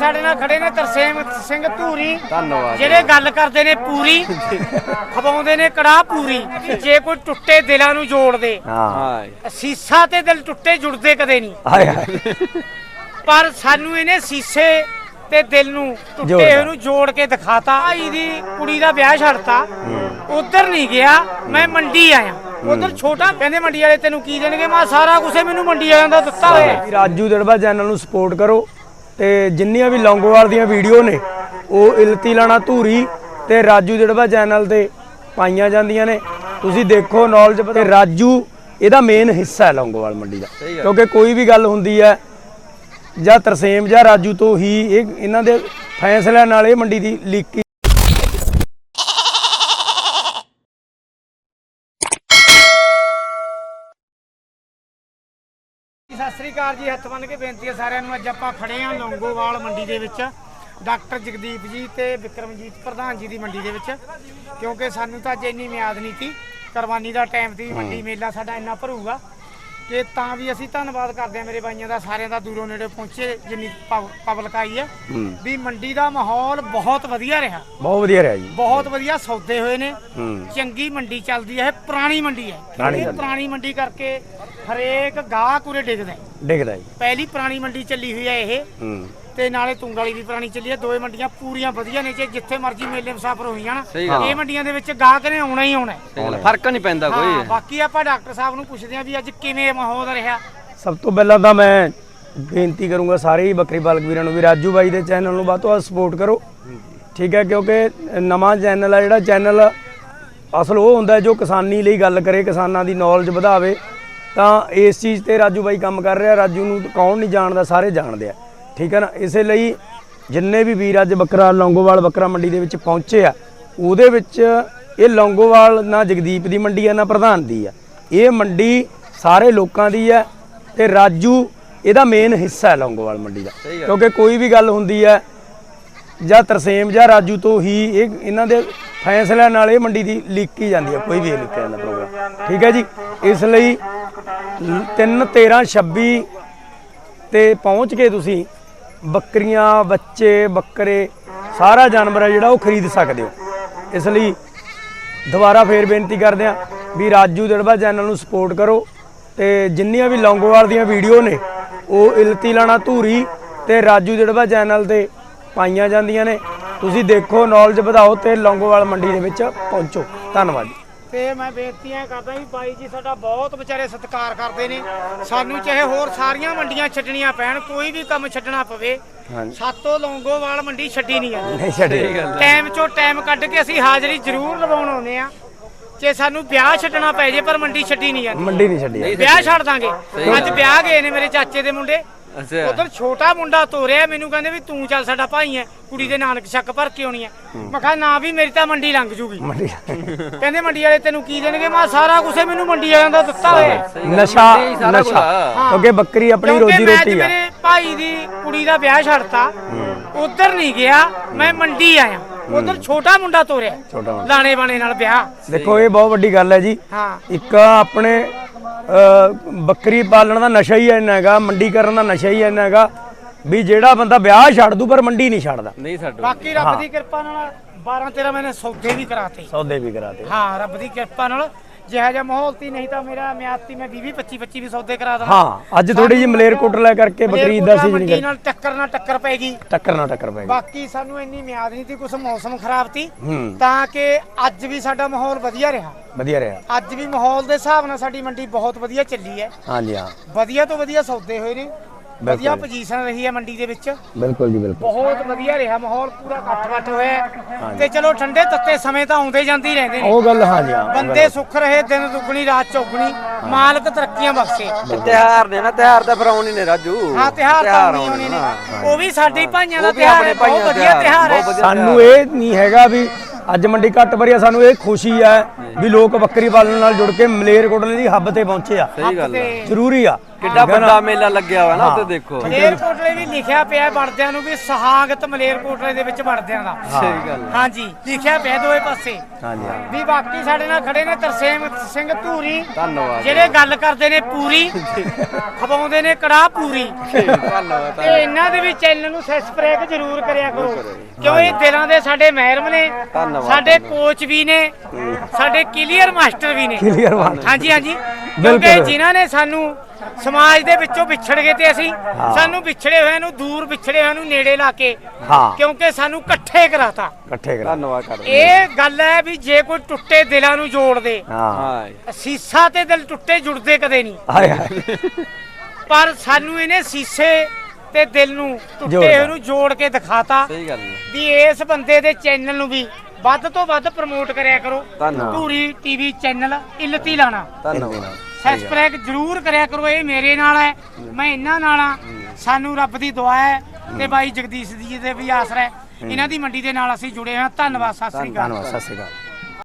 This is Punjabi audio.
ਸਾਡੇ ਨਾਲ ਖੜੇ ਨੇ ਤਰਸੇਮ ਸਿੰਘ ਧੂਰੀ। ਧੰਨਵਾਦ। ਜਿਹੜੇ ਗੱਲ ਕਰਦੇ ਨੇ ਪੂਰੀ ਖਵਾਉਂਦੇ ਨੇ ਕੜਾਹ ਪੂਰੀ। ਜੇ ਕੋਈ ਟੁੱਟੇ ਦਿਲਾਂ ਨੂੰ ਜੋੜਦੇ ਹਾਂ। ਹਾਂ ਸੀਸਾ ਤੇ ਦਿਲ ਟੁੱਟੇ ਜੁੜਦੇ ਕਦੇ ਨਹੀਂ। ਹਾਏ ਹਾਏ। ਪਰ ਸਾਨੂੰ ਇਹਨੇ ਸੀਸੇ ਤੇ ਦਿਲ ਨੂੰ ਟੁੱਟੇ ਜੋੜਦਾ। ਨੂੰ ਜੋੜ ਕੇ ਦਿਖਾਤਾ। ਭਾਈ ਦੀ ਕੁੜੀ ਦਾ ਵਿਆਹ ਛੱਡਤਾ। ਉਧਰ ਨਹੀਂ ਗਿਆ। ਮੈਂ ਮੰਡੀ ਆਇਆ। ਉਧਰ ਛੋਟਾ ਕਹਿੰਦੇ ਮੰਡੀ ਵਾਲੇ ਤੈਨੂੰ ਕੀ ਦੇਣਗੇ? ਮੈਂ ਸਾਰਾ ਕੁਝ ਮੈਨੂੰ ਮੰਡੀ ਵਾਲਿਆਂ ਦਾ ਦਿੱਤਾ ਹੋਇਆ। ਹੈ। ਰਾਜੂ ਦੜਬਾ ਚੈਨਲ ਨੂੰ ਸਪੋਰਟ ਕਰੋ। ਤੇ ਜਿੰਨੀਆਂ ਵੀ ਲੌਂਗੋਵਾਲ ਦੀਆਂ ਵੀਡੀਓ ਨੇ ਉਹ ਇਲਤੀ ਲਾਣਾ ਧੂਰੀ ਤੇ ਰਾਜੂ ਦੜਬਾ ਚੈਨਲ ਤੇ ਪਾਈਆਂ ਜਾਂਦੀਆਂ ਨੇ। ਤੁਸੀਂ ਦੇਖੋ ਨੌਲੇਜ ਤੇ ਰਾਜੂ ਇਹਦਾ ਮੇਨ ਹਿੱਸਾ ਹੈ ਲੌਂਗੋਵਾਲ ਮੰਡੀ ਦਾ। ਕਿਉਂਕਿ ਕੋਈ ਵੀ ਗੱਲ ਹੁੰਦੀ ਹੈ ਜਾਂ ਤਰਸੇਮ ਜਾਂ ਰਾਜੂ ਤੋਂ ਹੀ ਇਹ ਇਹਨਾਂ ਦੇ ਫੈਸਲਿਆਂ ਨਾਲ ਇਹ ਮੰਡੀ ਦੀ ਲੀਕੀ ਸਤਿ ਸ੍ਰੀ ਅਕਾਲ ਜੀ ਹੱਥ ਬੰਨ ਕੇ ਬੇਨਤੀ ਹੈ ਸਾਰਿਆਂ ਨੂੰ ਅੱਜ ਆਪਾਂ ਖੜੇ ਹਾਂ ਲੌਂਗੋਵਾਲ ਮੰਡੀ ਦੇ ਵਿੱਚ ਡਾਕਟਰ ਜਗਦੀਪ ਜੀ ਤੇ ਵਿਕਰਮਜੀਤ ਪ੍ਰਧਾਨ ਜੀ ਦੀ ਮੰਡੀ ਦੇ ਵਿੱਚ ਕਿਉਂਕਿ ਸਾਨੂੰ ਤਾਂ ਅੱਜ ਇੰਨੀ ਮਿਆਦ ਨਹੀਂ ਸੀ ਕੁਰਬਾਨੀ ਦਾ ਟਾਈਮ ਸੀ ਮੰਡੀ ਮੇਲਾ ਸਾਡਾ ਇੰਨਾ ਭਰੂਗਾ। ਕਿ ਤਾਂ ਵੀ ਅਸੀਂ ਧੰਨਵਾਦ ਕਰਦੇ ਹਾਂ ਮੇਰੇ ਬਾਈਆਂ ਦਾ ਸਾਰਿਆਂ ਦਾ ਦੂਰੋਂ ਨੇੜੇ ਪਹੁੰਚੇ ਜਿੰਨੀ ਪਬਲਿਕ ਆਈ ਹੈ। ਵੀ ਮੰਡੀ ਦਾ ਮਾਹੌਲ ਬਹੁਤ ਵਧੀਆ ਰਿਹਾ। ਬਹੁਤ ਵਧੀਆ ਰਿਹਾ ਜੀ। ਬਹੁਤ ਵਧੀਆ ਸੌਦੇ ਹੋਏ ਨੇ। ਹੂੰ। ਚੰਗੀ ਮੰਡੀ ਚੱਲਦੀ ਹੈ ਇਹ ਪੁਰਾਣੀ ਮੰਡੀ ਹੈ। ਪੁਰਾਣੀ ਇਹ ਮੰਡੀ। ਪੁਰਾਣੀ ਮੰਡੀ ਕਰਕੇ ਹਰੇਕ ਗਾਹਕ ਉਰੇ ਡਿੱਗਦਾ ਹੈ। ਡਿੱਗਦਾ ਜੀ। ਪਹਿਲੀ ਪੁਰਾਣੀ ਮੰਡੀ ਚੱਲੀ ਹੋਈ ਹੈ ਇਹ। ਹੂੰ। ਤੇ ਨਾਲੇ ਤੁੰਗ ਵਾਲੀ ਵੀ ਪੁਰਾਣੀ ਚੱਲੀ ਹੈ ਦੋਏ ਮੰਡੀਆਂ ਪੂਰੀਆਂ ਵਧੀਆ ਨੇ ਜੇ ਜਿੱਥੇ ਮਰਜ਼ੀ ਮੇਲੇ ਮੁਸਾਫਰ ਹੋਈ ਜਾਣ। ਸਹੀ ਗੱਲ। ਇਹ ਮੰਡੀਆਂ ਦੇ ਵਿੱਚ ਗਾਹਕ ਨੇ ਆਉਣਾ ਹੀ ਆਉਣਾ। ਹੈ। ਫ਼ਰਕ ਨਹੀਂ ਪੈਂਦਾ ਹਾਂ ਕੋਈ ਬਾਕੀ ਆਪਾਂ ਡਾਕਟਰ ਸਾਹਿਬ ਨੂੰ ਪੁੱਛਦੇ ਹਾਂ ਵੀ ਅੱਜ ਕਿਵੇਂ ਮਾਹੌਲ ਰਿਹਾ। ਸਭ ਤੋਂ ਪਹਿਲਾਂ ਤਾਂ ਮੈਂ ਬੇਨਤੀ ਕਰੂੰਗਾ ਸਾਰੇ ਹੀ ਬੱਕਰੀ ਪਾਲਕ ਵੀਰਾਂ ਨੂੰ ਵੀ ਰਾਜੂ ਬਾਈ ਦੇ ਚੈਨਲ ਨੂੰ ਵੱਧ ਤੋਂ ਵੱਧ ਸਪੋਰਟ ਕਰੋ। ਠੀਕ ਹੈ ਕਿਉਂਕਿ ਨਵਾਂ ਚੈਨਲ ਆ ਜਿਹੜਾ ਚੈਨਲ ਅਸਲ ਉਹ ਹੁੰਦਾ ਹੈ ਜੋ ਕਿਸਾਨੀ ਲਈ ਗੱਲ ਕਰੇ ਕਿਸਾਨਾਂ ਦੀ ਨੌਲੇਜ ਵਧਾਵੇ। ਤਾਂ ਇਸ ਚੀਜ਼ ਤੇ ਰਾਜੂ ਬਾਈ ਕੰਮ ਕਰ ਰਿਹਾ ਰਾਜੂ ਨੂੰ ਕੌਣ ਨਹੀਂ ਜਾਣਦਾ ਸਾਰੇ ਜਾਣਦੇ ਆ। ਠੀਕ ਹੈ ਨਾ? ਇਸੇ ਲਈ ਜਿੰਨੇ ਵੀ ਵੀਰ ਅੱਜ ਬੱਕਰਾ ਲੌਂਗੋਵਾਲ ਬੱਕਰਾ ਮੰਡੀ ਦੇ ਵਿੱਚ ਪਹੁੰਚੇ ਆ ਉਹਦੇ ਵਿੱਚ ਇਹ ਲੌਂਗੋਵਾਲ ਨਾ ਜਗਦੀਪ ਦੀ ਮੰਡੀ ਆ ਨਾ ਪ੍ਰਧਾਨ ਦੀ ਆ। ਇਹ ਮੰਡੀ ਸਾਰੇ ਲੋਕਾਂ ਦੀ ਹੈ ਤੇ ਰਾਜੂ ਇਹਦਾ ਮੇਨ ਹਿੱਸਾ ਹੈ ਲੌਂਗੋਵਾਲ ਮੰਡੀ ਦਾ। ਕਿਉਂਕਿ ਕੋਈ ਵੀ ਗੱਲ ਹੁੰਦੀ ਹੈ ਜਾਂ ਤਰਸੇਮ ਜਾਂ ਰਾਜੂ ਤੋਂ ਹੀ ਇਹ ਇਹਨਾਂ ਦੇ ਫੈਸਲਿਆਂ ਨਾਲ ਇਹ ਮੰਡੀ ਦੀ ਲੀਕੀ ਜਾਂਦੀ ਹੈ ਕੋਈ ਵੀ ਲੀਕਿਆ ਜਾਂਦਾ ਪ੍ਰੋਗਰਾਮ। ਠੀਕ ਹੈ ਜੀ? ਇਸ ਲਈ 3 13 26 ਤੇ ਪਹੁੰਚ ਕੇ ਤੁਸੀਂ ਬੱਕਰੀਆਂ, ਬੱਚੇ, ਬੱਕਰੇ, ਸਾਰਾ ਜਾਨਵਰ ਹੈ ਜਿਹੜਾ ਉਹ ਖਰੀਦ ਸਕਦੇ ਹੋ। ਇਸ ਲਈ ਦੁਬਾਰਾ ਫੇਰ ਬੇਨਤੀ ਕਰਦੇ ਹਾਂ ਵੀ ਰਾਜੂ ਦੜਵਾ ਚੈਨਲ ਨੂੰ ਸਪੋਰਟ ਕਰੋ ਤੇ ਜਿੰਨੀਆਂ ਵੀ ਲੌਂਗੋਵਾਲ ਦੀਆਂ ਵੀਡੀਓ ਨੇ, ਉਹ ਇਲਤੀ ਲਾਣਾ ਧੂਰੀ ਤੇ ਰਾਜੂ ਦੜਵਾ ਚੈਨਲ ਤੇ ਪਾਈਆਂ ਜਾਂਦੀਆਂ ਨੇ। ਤੁਸੀਂ ਦੇਖੋ ਨੌਲੇਜ ਵਧਾਓ ਤੇ ਲੌਂਗੋਵਾਲ ਮੰਡੀ ਦੇ ਵਿੱਚ ਪਹੁੰਚੋ। ਧੰਨਵਾਦ ਜੀ। ਤੇ ਮੈਂ ਬੇਨਤੀਆਂ ਕਰਦਾ ਵੀ ਬਾਈ ਜੀ ਸਾਡਾ ਬਹੁਤ ਵਿਚਾਰੇ ਸਤਿਕਾਰ ਕਰਦੇ ਨੇ। ਸਾਨੂੰ ਚਾਹੇ ਹੋਰ ਸਾਰੀਆਂ ਮੰਡੀਆਂ ਛੱਡਣੀਆਂ ਪੈਣ ਕੋਈ ਵੀ ਕੰਮ ਛੱਡਣਾ ਪਵੇ ਹਾਂਜੀ। ਸਾਤੋਂ ਲੌਂਗੋਵਾਲ ਮੰਡੀ ਛੱਡੀ ਨਹੀਂ ਜਾਂਦੀ। ਨਹੀਂ ਛੱਡੇ। ਟਾਈਮ ਚੋਂ ਟਾਈਮ ਕੱਢ ਕੇ ਅਸੀਂ ਹਾਜ਼ਰੀ ਜ਼ਰੂਰ ਲਵਾਉਣ ਆਉਂਦੇ ਆ ਜੇ ਸਾਨੂੰ ਵਿਆਹ ਛੱਡਣਾ ਪੈ ਜੇ ਪਰ ਮੰਡੀ ਛੱਡੀ ਨਹੀਂ ਜਾਂਦੀ। ਮੰਡੀ ਨਹੀਂ ਛੱਡੀ ਵਿਆਹ ਛੱਡ ਦਾਂਗੇ। ਅੱਜ ਵਿਆਹ ਗਏ ਨੇ ਮੇਰੇ ਚਾਚੇ ਦੇ ਮੁੰਡੇ। ਅੱਛਾ। ਉਧਰ ਛੋਟਾ ਮੁੰਡਾ ਤੋਰਿਆ ਮੈਨੂੰ ਕਹਿੰਦੇ ਵੀ ਤੂੰ ਚੱਲ ਸਾਡਾ ਭਾਈ ਐ ਕੁੜੀ ਦੇ ਨਾਨਕ ਸ਼ੱਕ ਭਰ ਕੇ ਆਉਣੀ ਐ। ਮੈਂ ਕਿਹਾ ਨਾ ਵੀ ਮੇਰੀ ਤਾਂ ਮੰਡੀ ਲੰਘ ਜੂਗੀ। ਮੰਡੀ ਕਹਿੰਦੇ ਮੰਡੀ ਵਾਲੇ ਤੈਨੂੰ ਕੀ ਦੇਣਗੇ? ਮੈਂ ਸਾਰਾ ਕੁਝ ਮੈਨੂੰ ਮੰਡੀ ਵਾਲਿਆਂ ਦਾ ਦਿੱਤਾ ਹੋਇਆ। ਹੈ। ਨਸ਼ਾ ਮੰਡੀ ਸਾਰਾ ਕੁਛ ਨਸ਼ਾ। ਆ। ਕਿਉਂਕਿ ਬੱਕਰੀ ਆਪਣੀ ਕਿਉਂਕਿ ਰੋਜੀ ਮੈਂ ਅੱਜ ਰੋਟੀ ਆ ਮੇਰੇ ਭਾਈ ਦੀ ਕੁੜੀ ਦਾ ਵਿਆਹ ਛੱਡਤਾ। ਉਧਰ ਨਹੀਂ ਗਿਆ ਮੈਂ ਮੰਡੀ ਆਇਆ। ਉਧਰ ਛੋਟਾ ਮੁੰਡਾ ਤੋਰਿਆ। ਛੋਟਾ ਮੁੰਡਾ। ਲਾਣੇ ਬਾਣੇ ਨਾਲ ਵਿਆਹ। ਦੇਖੋ ਇਹ ਬਹੁਤ ਵੱਡੀ ਗੱਲ ਹੈ ਜੀ। ਹਾਂ। ਇੱਕ ਆਪਣੇ ਬੱਕਰੀ ਪਾਲਣ ਦਾ ਨਸ਼ਾ ਹੀ ਇੰਨਾ ਹੈਗਾ ਮੰਡੀ ਕਰਨ ਦਾ ਨਸ਼ਾ ਹੀ ਇੰਨਾ ਹੈਗਾ ਵੀ ਜਿਹੜਾ ਬੰਦਾ ਵਿਆਹ ਛੱਡ ਦੂ ਪਰ ਮੰਡੀ ਨਹੀਂ ਛੱਡਦਾ। ਨਹੀਂ ਛੱਡੋ ਬਾਕੀ ਰੱਬ ਦੀ ਕਿਰਪਾ ਨਾਲ 12 13 ਮੈਨੇ ਸੌਦੇ ਵੀ ਕਰਾਤੇ। ਸੌਦੇ ਵੀ ਕਰਾਤੇ। ਹਾਂ ਰੱਬ ਦੀ ਕਿਰਪਾ ਨਾਲ ਜਿਹਾ ਜਿਹਾ ਮਾਹੌਲ ਤੀ ਨਹੀਂ ਤਾਂ ਮੇਰਾ ਮਿਆਦ ਮੈਂ 20 25 25 ਵੀ ਸੌਦੇ ਕਰਾ ਦੇਣਾ। ਹਾਂ ਅੱਜ ਥੋੜੀ ਜਿਹੀ ਮਲੇਰਕੋਟਲਾ ਕਰਕੇ ਬੱਕਰੀ ਦਾ ਸੀਜ਼ਨ ਮੰਡੀ ਨਾਲ ਟੱਕਰ ਨਾਲ ਟੱਕਰ ਪੈਗੀ ਟੱਕਰ ਨਾ ਟੱਕਰ ਪੈ ਗਈ। ਬਾਕੀ ਸਾਨੂੰ ਇੰਨੀ ਮਿਆਦ ਨਹੀਂ ਤੀ ਕੁਝ ਮੌਸਮ ਖਰਾਬ ਤੀ ਤਾਂ ਕਿ ਅੱਜ ਵੀ ਸਾਡਾ ਮਾਹੌਲ ਵਧੀਆ ਰਿਹਾ। ਵਧੀਆ ਰਿਹਾ। ਅੱਜ ਵੀ ਮਾਹੌਲ ਦੇ ਹਿਸਾਬ ਨਾਲ ਸਾਡੀ ਮੰਡੀ ਬਹੁਤ ਵਧੀਆ ਚੱਲੀ ਹੈ। ਹਾਂਜੀ ਹਾਂ। ਵਧੀਆ ਤੋਂ ਵਧੀਆ ਸੌਦੇ ਹੋਏ ਨੇ। ਵਧੀਆ ਪੋਜੀਸ਼ਨ ਰਹੀ ਹੈ ਮੰਡੀ ਦੇ ਵਿੱਚ। ਬਿਲਕੁਲ ਜੀ ਬਿਲਕੁਲ। ਬਹੁਤ ਵਧੀਆ ਰਿਹਾ ਮਾਹੌਲ ਪੂਰਾ ਇਕੱਠ-ਵੱਠ ਹੋਇਆ। ਹੈ। ਤੇ ਚਲੋ ਠੰਡੇ ਤੱਤੇ ਸਮੇਂ ਤਾਂ ਆਉਂਦੇ ਜਾਂਦੇ ਹੀ ਰਹਿੰਦੇ ਨੇ। ਉਹ ਗੱਲ ਹਾਂ ਬੰਦੇ ਸੁੱਖ ਰਹੇ ਦਿਨ ਦੁੱਗਣੀ ਰਾਤ ਚੌਗਣੀ ਮਾਲਕ ਤਰੱਕੀਆਂ ਬਖਸ਼ੇ। ਤਿਹਾਰ ਨੇ ਨਾ ਤਿਹਾਰ ਤਾਂ ਫਿਰ ਆਉਣੀ ਨੇ ਰਾਜੂ। ਹਾਂ ਤਿਹਾਰ ਤਾਂ ਆਉਣੀ ਆਉਣੇ ਹੋਣੇ ਨੇ। ਉਹ ਵੀ ਸਾਡੇ ਭਾਈਆਂ ਦਾ ਉਹ ਵੀ ਤਿਹਾਰ ਆਪਣੇ ਹੈ ਬਹੁਤ ਭਾਈਆਂ ਦਾ ਵਧੀਆ ਤਿਹਾਰ ਹੈ। ਬਹੁਤ ਵਧੀਆ ਸਾਨੂੰ ਇਹ ਨਹੀਂ ਹੈਗਾ ਵੀ ਅੱਜ ਮੰਡੀ ਘੱਟ ਭਰੀ ਆ ਸਾਨੂੰ ਇਹ ਖੁਸ਼ੀ ਹੈ। ਵੀ ਲੋਕ ਬੱਕਰੀ ਪਾਲਣ ਨਾਲ ਜੁੜ ਕੇ ਮਲੇਰਕੋਟਲੇ ਦੀ ਹੱਬ ਤੇ ਪਹੁੰਚੇ ਆ। ਸਹੀ ਗੱਲ ਤੇ ਜ਼ਰੂਰੀ ਆ। ਕਿੱਡਾ ਵੱਡਾ ਮੇਲਾ ਲੱਗਿਆ ਹੋਇਆ ਨਾ ਉੱਤੇ ਦੇਖੋ। ਮਲੇਰਕੋਟਲੇ ਵੀ ਲਿਖਿਆ ਪਿਆ ਵੜਦਿਆਂ ਨੂੰ ਵੀ ਸਹਾਗਤ ਮਲੇਰਕੋਟਲੇ ਦੇ ਵਿੱਚ ਵੜਦਿਆਂ ਦਾ। ਸਹੀ ਗੱਲ। ਹਾਂਜੀ ਲਿਖਿਆ ਪਿਆ ਦੋਵੇਂ ਪਾਸੇ। ਹਾਂਜੀ ਹਾਂ। ਵੀ ਬਾਕੀ ਸਾਡੇ ਨਾਲ ਖੜੇ ਨੇ ਤਰਸੇਮ ਸਿੰਘ ਧੂਰੀ। ਧੰਨਵਾਦ। ਜਿਹੜੇ ਗੱਲ ਕਰਦੇ ਨੇ ਪੂਰੀ ਖਵਾਉਂਦੇ ਨੇ ਕੜਾਹ ਪੂਰੀ। ਧੰਨਵਾਦ ਤੇ ਇਹਨਾਂ ਦੇ ਵੀ ਚੈਨਲ ਨੂੰ ਸਬਸਕ੍ਰਾਈਬ ਜ਼ਰੂਰ ਕਰਿਆ ਕਰੋ। ਕਿਉਂ ਇਹ ਦਿਲਾਂ ਦੇ ਸਾਡੇ ਮਹਿਰਮ ਨੇ। ਧੰਨਵਾਦ। ਸਾਡੇ ਕੋਚ ਵੀ ਨੇ। ਸਾਡੇ ਕਲੀਅਰ ਮਾਸਟਰ ਵੀ ਨੇ। ਕਲੀਅਰ ਬਣ ਹਾਂਜੀ ਹਾਂਜੀ। ਬਿਲਕੁਲ। ਕਿਉਂਕਿ ਜਿਨ੍ਹਾਂ ਨੇ ਸਾਨੂੰ ਸਮਾਜ ਦੇ ਵਿੱਚੋਂ ਵਿਛੜ ਗਏ ਤੇ ਅਸੀਂ ਸਾਨੂੰ ਵਿਛੜੇ ਹੋਇਆਂ ਨੂੰ ਦੂਰ ਵਿਛੜੇ ਹੋਇਆਂ ਨੂੰ ਨੇੜੇ ਲਾ ਕੇ ਹਾਂ। ਕਿਉਂਕਿ ਸਾਨੂੰ ਇਕੱਠੇ ਕਰਾਤਾ। ਇਕੱਠੇ ਕਰਾ ਧੰਨਵਾਦ ਕਰਦੇ ਇਹ ਗੱਲ ਹੈ ਵੀ ਜੇ ਕੋਈ ਟੁੱਟੇ ਦਿਲਾਂ ਨੂੰ ਜੋੜਦੇ ਹਾਂ। ਹਾਂ। ਸੀਸਾ ਤੇ ਦਿਲ ਟੁੱਟੇ ਜੁੜਦੇ ਕਦੇ ਨਹੀਂ। ਹਾਏ ਹਾਏ। ਪਰ ਸਾਨੂੰ ਇਹਨੇ ਸੀਸੇ ਤੇ ਦਿਲ ਨੂੰ ਟੁੱਟੇ ਜੋੜਦਾ। ਹੋਏ ਨੂੰ ਜੋੜ ਕੇ ਦਿਖਾਤਾ ਸਹੀ ਗੱਲ ਆ ਵੀ ਇਸ ਬੰਦੇ ਦੇ ਚੈਨਲ ਨੂੰ ਵੀ ਵੱਧ ਤੋਂ ਵੱਧ ਪ੍ਰਮੋਟ ਕਰਿਆ ਕਰੋ। ਧੰਨਵਾਦ। ਧੂਰੀ ਟੀਵੀ ਚੈਨਲ ਇਲਤੀ ਲਾਣਾ। ਧੰਨਵਾਦ। ਸਬਸਕ੍ਰਾਈਬ ਜਰੂਰ ਕਰਿਆ ਕਰੋ ਇਹ ਮੇਰੇ ਨਾਲ ਹੈ ਮੈਂ ਇਹਨਾਂ ਨਾਲ ਆ ਸਾਨੂੰ ਰੱਬ ਦੀ ਦੁਆ ਹੈ ਤੇ ਬਾਈ ਜਗਦੀਸ਼ ਜੀ ਦੇ ਵੀ ਆਸਰਾ ਹੈ। ਇਹਨਾਂ ਦੀ ਮੰਡੀ ਦੇ ਨਾਲ ਅਸੀਂ ਜੁੜੇ ਹਾਂ। ਧੰਨਵਾਦ ਸਤਿ ਸ੍ਰੀ ਅਕਾਲ। ਧੰਨਵਾਦ ਸਤਿ ਸ਼੍ਰੀ ਅਕਾਲ।